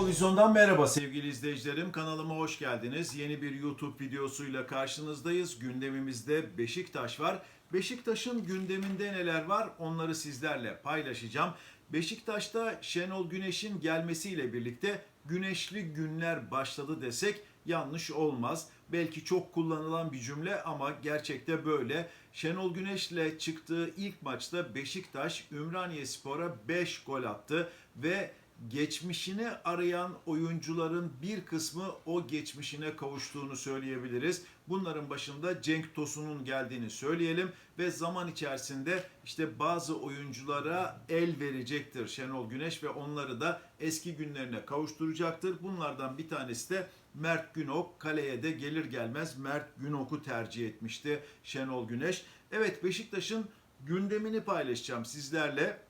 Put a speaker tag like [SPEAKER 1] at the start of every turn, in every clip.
[SPEAKER 1] Futbol Vizyon'dan merhaba sevgili izleyicilerim. Kanalıma hoş geldiniz. Yeni bir YouTube videosuyla karşınızdayız. Gündemimizde Beşiktaş var. Beşiktaş'ın gündeminde neler var onları sizlerle paylaşacağım. Beşiktaş'ta Şenol Güneş'in gelmesiyle birlikte güneşli günler başladı desek yanlış olmaz. Belki çok kullanılan bir cümle ama gerçekte böyle. Şenol Güneş'le çıktığı ilk maçta Beşiktaş Ümraniye Spor'a 5 gol attı ve geçmişini arayan oyuncuların bir kısmı o geçmişine kavuştuğunu söyleyebiliriz. Bunların başında Cenk Tosun'un geldiğini söyleyelim ve zaman içerisinde işte bazı oyunculara el verecektir Şenol Güneş ve onları da eski günlerine kavuşturacaktır. Bunlardan bir tanesi de Mert Günok kaleye de gelir gelmez Mert Günok'u tercih etmişti Şenol Güneş. Evet Beşiktaş'ın gündemini paylaşacağım sizlerle.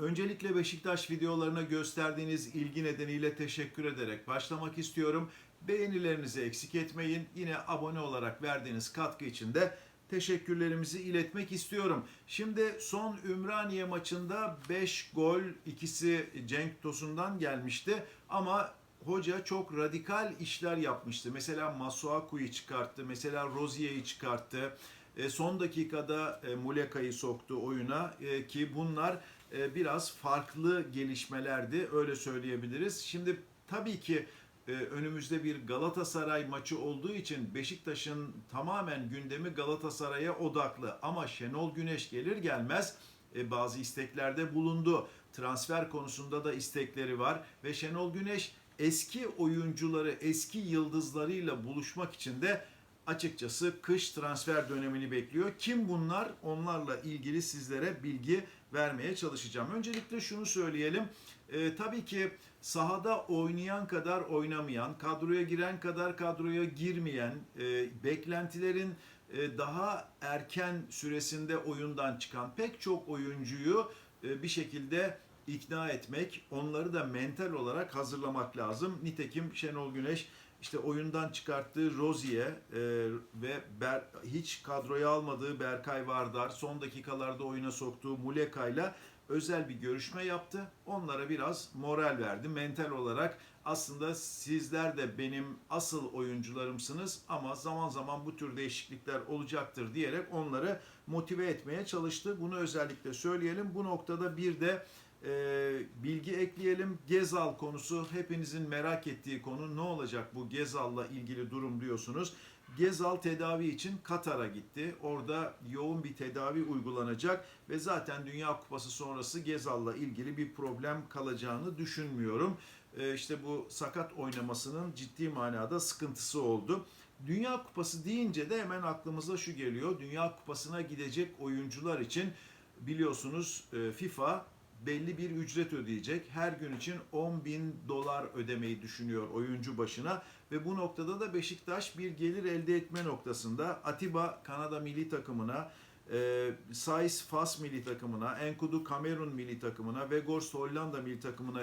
[SPEAKER 1] Öncelikle Beşiktaş videolarına gösterdiğiniz ilgi nedeniyle teşekkür ederek başlamak istiyorum. Beğenilerinizi eksik etmeyin. Yine abone olarak verdiğiniz katkı için de teşekkürlerimizi iletmek istiyorum. Şimdi son Ümraniye maçında 5 gol ikisi Cenk Tosun'dan gelmişti ama hoca çok radikal işler yapmıştı. Mesela Masuaku'yu çıkarttı, mesela Rozier'i çıkarttı. E, son dakikada e, Muleka'yı soktu oyuna e, ki bunlar e, biraz farklı gelişmelerdi öyle söyleyebiliriz. Şimdi tabii ki e, önümüzde bir Galatasaray maçı olduğu için Beşiktaş'ın tamamen gündemi Galatasaray'a odaklı. Ama Şenol Güneş gelir gelmez e, bazı isteklerde bulundu. Transfer konusunda da istekleri var ve Şenol Güneş eski oyuncuları, eski yıldızlarıyla buluşmak için de açıkçası kış transfer dönemini bekliyor. Kim bunlar? Onlarla ilgili sizlere bilgi vermeye çalışacağım. Öncelikle şunu söyleyelim. Ee, tabii ki sahada oynayan kadar oynamayan, kadroya giren kadar kadroya girmeyen, e, beklentilerin e, daha erken süresinde oyundan çıkan pek çok oyuncuyu e, bir şekilde ikna etmek, onları da mental olarak hazırlamak lazım. Nitekim Şenol Güneş işte oyundan çıkarttığı Rozier e, ve Ber, hiç kadroya almadığı Berkay Vardar, son dakikalarda oyuna soktuğu Muleka'yla özel bir görüşme yaptı. Onlara biraz moral verdi. Mental olarak aslında sizler de benim asıl oyuncularımsınız ama zaman zaman bu tür değişiklikler olacaktır diyerek onları motive etmeye çalıştı. Bunu özellikle söyleyelim. Bu noktada bir de e, bilgi ekleyelim. Gezal konusu hepinizin merak ettiği konu. Ne olacak bu Gezal'la ilgili durum diyorsunuz. Gezal tedavi için Katar'a gitti. Orada yoğun bir tedavi uygulanacak ve zaten Dünya Kupası sonrası Gezal'la ilgili bir problem kalacağını düşünmüyorum. E, işte bu sakat oynamasının ciddi manada sıkıntısı oldu. Dünya Kupası deyince de hemen aklımıza şu geliyor. Dünya Kupası'na gidecek oyuncular için biliyorsunuz e, FIFA belli bir ücret ödeyecek. Her gün için 10 bin dolar ödemeyi düşünüyor oyuncu başına. Ve bu noktada da Beşiktaş bir gelir elde etme noktasında Atiba Kanada milli takımına, e, Sais Fas milli takımına, Enkudu Kamerun milli takımına, Weghorst Hollanda milli takımına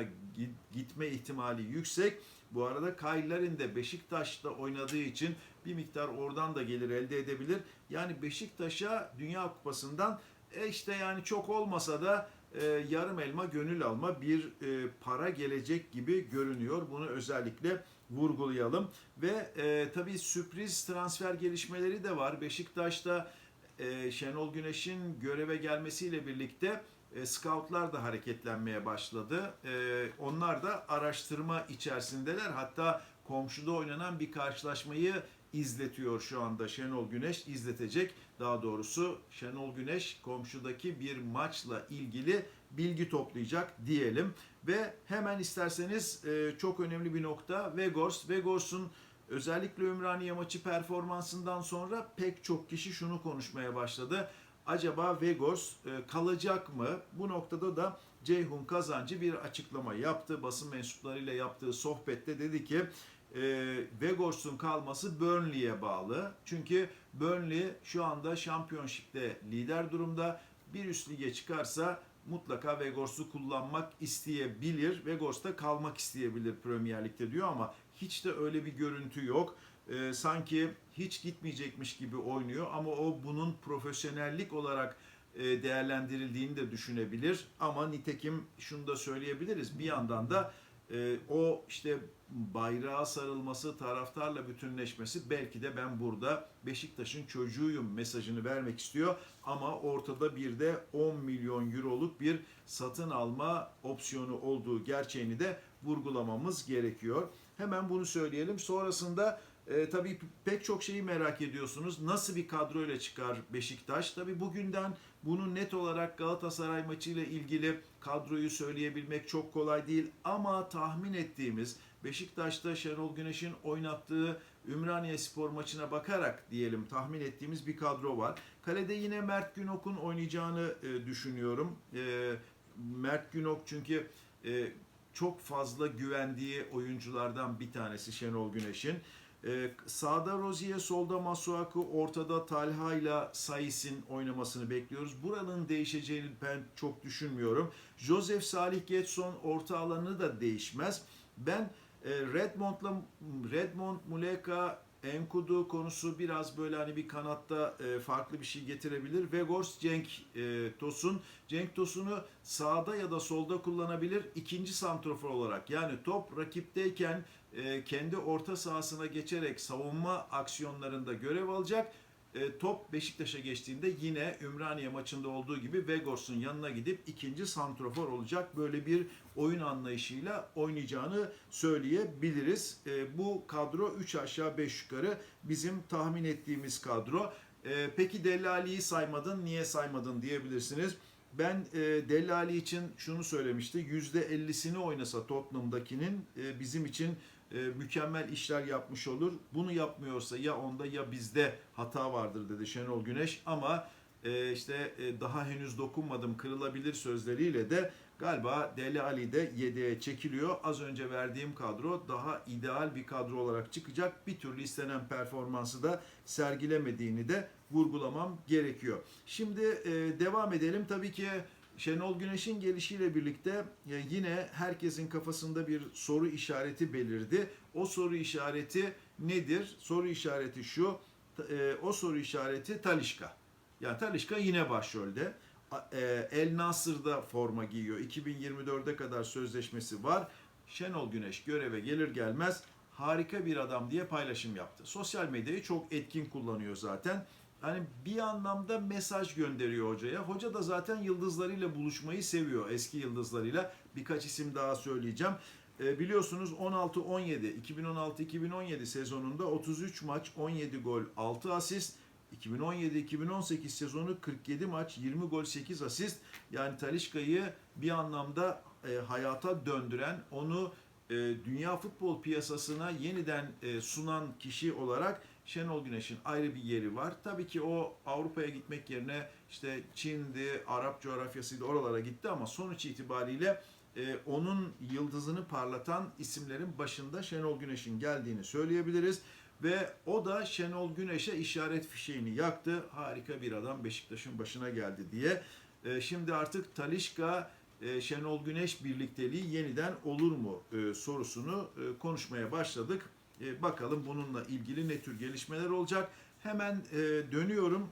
[SPEAKER 1] gitme ihtimali yüksek. Bu arada Kaylar'ın de Beşiktaş'ta oynadığı için bir miktar oradan da gelir elde edebilir. Yani Beşiktaş'a Dünya Kupası'ndan e işte yani çok olmasa da e, yarım elma gönül alma bir e, para gelecek gibi görünüyor. Bunu özellikle vurgulayalım. Ve e, tabii sürpriz transfer gelişmeleri de var. Beşiktaş'ta e, Şenol Güneş'in göreve gelmesiyle birlikte e, scoutlar da hareketlenmeye başladı. E, onlar da araştırma içerisindeler. Hatta komşuda oynanan bir karşılaşmayı izletiyor şu anda Şenol Güneş izletecek. Daha doğrusu Şenol Güneş komşudaki bir maçla ilgili bilgi toplayacak diyelim. Ve hemen isterseniz e, çok önemli bir nokta Vegors. Vegors'un özellikle Ümraniye maçı performansından sonra pek çok kişi şunu konuşmaya başladı. Acaba Vegors e, kalacak mı? Bu noktada da Ceyhun Kazancı bir açıklama yaptı. Basın mensuplarıyla yaptığı sohbette dedi ki e, Vegors'un kalması Burnley'e bağlı. Çünkü Burnley şu anda şampiyonşipte lider durumda. Bir üst lige çıkarsa mutlaka Vegors'u kullanmak isteyebilir. Vegors da kalmak isteyebilir Premier Lig'de diyor ama hiç de öyle bir görüntü yok. Ee, sanki hiç gitmeyecekmiş gibi oynuyor ama o bunun profesyonellik olarak e, değerlendirildiğini de düşünebilir. Ama nitekim şunu da söyleyebiliriz. Bir yandan da e, o işte bayrağa sarılması, taraftarla bütünleşmesi belki de ben burada Beşiktaş'ın çocuğuyum mesajını vermek istiyor. Ama ortada bir de 10 milyon euroluk bir satın alma opsiyonu olduğu gerçeğini de vurgulamamız gerekiyor. Hemen bunu söyleyelim. Sonrasında e, tabii pek çok şeyi merak ediyorsunuz. Nasıl bir kadroyla çıkar Beşiktaş? Tabii bugünden bunu net olarak Galatasaray maçıyla ilgili kadroyu söyleyebilmek çok kolay değil. Ama tahmin ettiğimiz Beşiktaş'ta Şenol Güneş'in oynattığı Ümraniye Spor maçına bakarak diyelim tahmin ettiğimiz bir kadro var. Kalede yine Mert Günok'un oynayacağını e, düşünüyorum. E, Mert Günok çünkü e, çok fazla güvendiği oyunculardan bir tanesi Şenol Güneş'in. Ee, sağda Rozier, solda Masuaku, ortada Talha ile Sais'in oynamasını bekliyoruz. Buranın değişeceğini ben çok düşünmüyorum. Joseph Salih Getson orta alanı da değişmez. Ben e, Redmond'la Redmond, Muleka, Enkudu konusu biraz böyle hani bir kanatta e, farklı bir şey getirebilir. Vegors, Cenk e, Tosun. Cenk Tosun'u sağda ya da solda kullanabilir. ikinci santrofor olarak. Yani top rakipteyken e, kendi orta sahasına geçerek savunma aksiyonlarında görev alacak. E, top Beşiktaş'a geçtiğinde yine Ümraniye maçında olduğu gibi Vegors'un yanına gidip ikinci santrofor olacak. Böyle bir oyun anlayışıyla oynayacağını söyleyebiliriz. E, bu kadro 3 aşağı 5 yukarı bizim tahmin ettiğimiz kadro. Peki Dellali'yi saymadın, niye saymadın diyebilirsiniz. Ben e, Dellali için şunu söylemişti. %50'sini oynasa Tottenham'dakinin e, bizim için e, mükemmel işler yapmış olur. Bunu yapmıyorsa ya onda ya bizde hata vardır dedi Şenol Güneş ama e, işte e, daha henüz dokunmadım kırılabilir sözleriyle de galiba Deli Ali de yedeğe çekiliyor. Az önce verdiğim kadro daha ideal bir kadro olarak çıkacak. Bir türlü istenen performansı da sergilemediğini de vurgulamam gerekiyor. Şimdi devam edelim. Tabii ki Şenol Güneş'in gelişiyle birlikte e, yine herkesin kafasında bir soru işareti belirdi. O soru işareti nedir? Soru işareti şu. e, O soru işareti Talişka. Yani Talişka yine başrolde. E, El Nasır'da forma giyiyor. 2024'e kadar sözleşmesi var. Şenol Güneş göreve gelir gelmez harika bir adam diye paylaşım yaptı. Sosyal medyayı çok etkin kullanıyor zaten. Hani bir anlamda mesaj gönderiyor hocaya. Hoca da zaten yıldızlarıyla buluşmayı seviyor. Eski yıldızlarıyla. Birkaç isim daha söyleyeceğim. E, biliyorsunuz 16-17, 2016-2017 sezonunda 33 maç, 17 gol, 6 asist. 2017-2018 sezonu 47 maç, 20 gol, 8 asist. Yani Talişka'yı bir anlamda e, hayata döndüren, onu e, dünya futbol piyasasına yeniden e, sunan kişi olarak Şenol Güneş'in ayrı bir yeri var. Tabii ki o Avrupa'ya gitmek yerine işte Çin'di, Arap coğrafyasıydı oralara gitti ama sonuç itibariyle e, onun yıldızını parlatan isimlerin başında Şenol Güneş'in geldiğini söyleyebiliriz. Ve o da Şenol Güneş'e işaret fişeğini yaktı. Harika bir adam Beşiktaş'ın başına geldi diye. E, şimdi artık Talişka e, Şenol Güneş birlikteliği yeniden olur mu e, sorusunu e, konuşmaya başladık. E, bakalım bununla ilgili ne tür gelişmeler olacak. Hemen e, dönüyorum.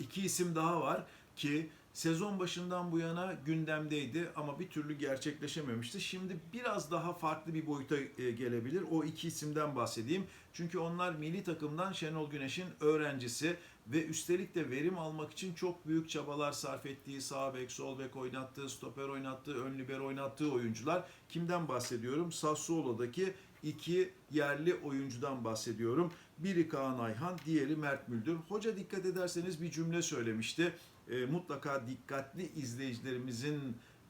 [SPEAKER 1] İki isim daha var ki sezon başından bu yana gündemdeydi ama bir türlü gerçekleşememişti. Şimdi biraz daha farklı bir boyuta e, gelebilir. O iki isimden bahsedeyim. Çünkü onlar milli takımdan Şenol Güneş'in öğrencisi ve üstelik de verim almak için çok büyük çabalar sarf ettiği sağ bek, sol bek oynattığı, stoper oynattığı, ön libero oynattığı oyuncular. Kimden bahsediyorum? Sassuolo'daki iki yerli oyuncudan bahsediyorum. Biri Kaan Ayhan, diğeri Mert Müldür. Hoca dikkat ederseniz bir cümle söylemişti. E, mutlaka dikkatli izleyicilerimizin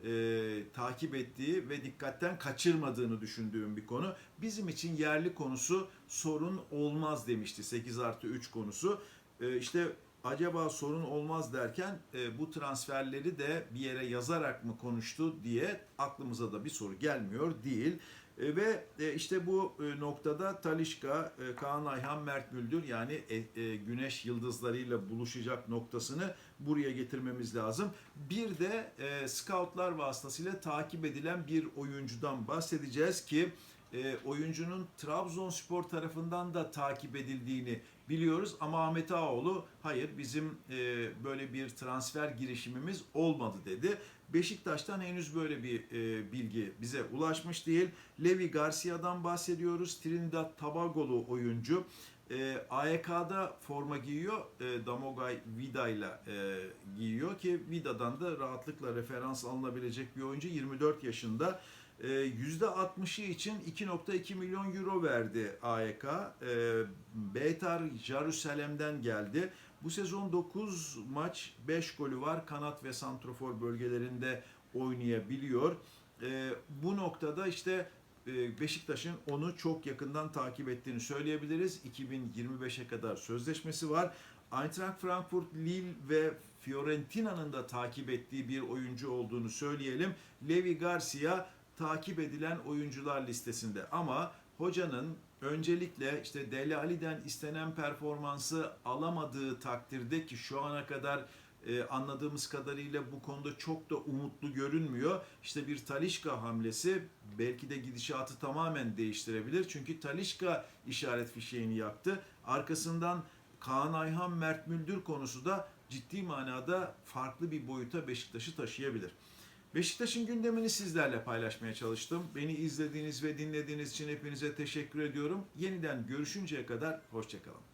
[SPEAKER 1] e, takip ettiği ve dikkatten kaçırmadığını düşündüğüm bir konu. Bizim için yerli konusu sorun olmaz demişti 8 artı 3 konusu. E, işte acaba sorun olmaz derken e, bu transferleri de bir yere yazarak mı konuştu diye aklımıza da bir soru gelmiyor değil. E, ve e, işte bu e, noktada Talişka, e, Kaan Ayhan, Mert Müldür yani güneş yıldızlarıyla buluşacak noktasını buraya getirmemiz lazım. Bir de scoutlar vasıtasıyla takip edilen bir oyuncudan bahsedeceğiz ki oyuncunun Trabzonspor tarafından da takip edildiğini biliyoruz ama Ahmet Ağaoğlu hayır bizim e, böyle bir transfer girişimimiz olmadı dedi. Beşiktaş'tan henüz böyle bir e, bilgi bize ulaşmış değil. Levi Garcia'dan bahsediyoruz. Trinidad Tobagolu oyuncu. E, AEK'da forma giyiyor. E, Damogay Vida ile giyiyor ki Vida'dan da rahatlıkla referans alınabilecek bir oyuncu. 24 yaşında. E, %60'ı için 2.2 milyon euro verdi AEK. E, Beitar Jerusalem'den geldi. Bu sezon 9 maç 5 golü var. Kanat ve santrofor bölgelerinde oynayabiliyor. E, bu noktada işte e, Beşiktaş'ın onu çok yakından takip ettiğini söyleyebiliriz. 2025'e kadar sözleşmesi var. Eintracht Frankfurt, Lille ve Fiorentina'nın da takip ettiği bir oyuncu olduğunu söyleyelim. Levi Garcia takip edilen oyuncular listesinde ama hocanın öncelikle işte Dele Ali'den istenen performansı alamadığı takdirde ki şu ana kadar e, anladığımız kadarıyla bu konuda çok da umutlu görünmüyor. İşte bir Talişka hamlesi belki de gidişatı tamamen değiştirebilir. Çünkü Talişka işaret fişeğini yaktı. Arkasından Kaan Ayhan, Mert Müldür konusu da ciddi manada farklı bir boyuta Beşiktaş'ı taşıyabilir. Beşiktaş'ın gündemini sizlerle paylaşmaya çalıştım. Beni izlediğiniz ve dinlediğiniz için hepinize teşekkür ediyorum. Yeniden görüşünceye kadar hoşçakalın.